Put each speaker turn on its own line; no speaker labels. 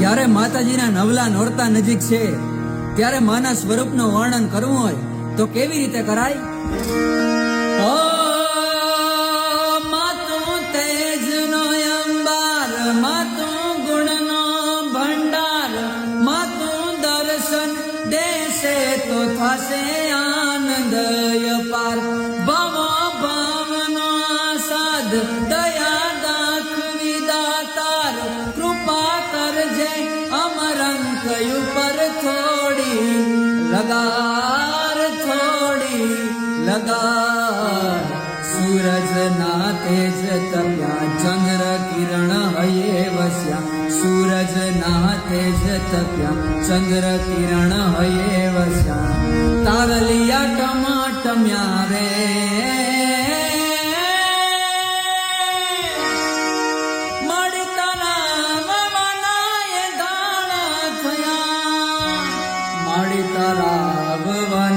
ત્યારે માતાજીના નવલા નોરતા નજીક છે, ત્યારે માના સ્વરૂપનું વર્ણન કરવું હોય, તો કેવી રીતે કરાય? તો થશે આનંદ અપાર ભવ આસાદ, દયા થોડી, લગાર થોડી, લગાર. સૂરજ ના તેજ તપ્યા ચંદ્ર કિરણ હયે વસ્યા. સૂરજ ના તેજ તપ્યા ચંદ્ર કિરણ હયે વસ્યા. તારલિયા ટમાટમ્યા રે. राम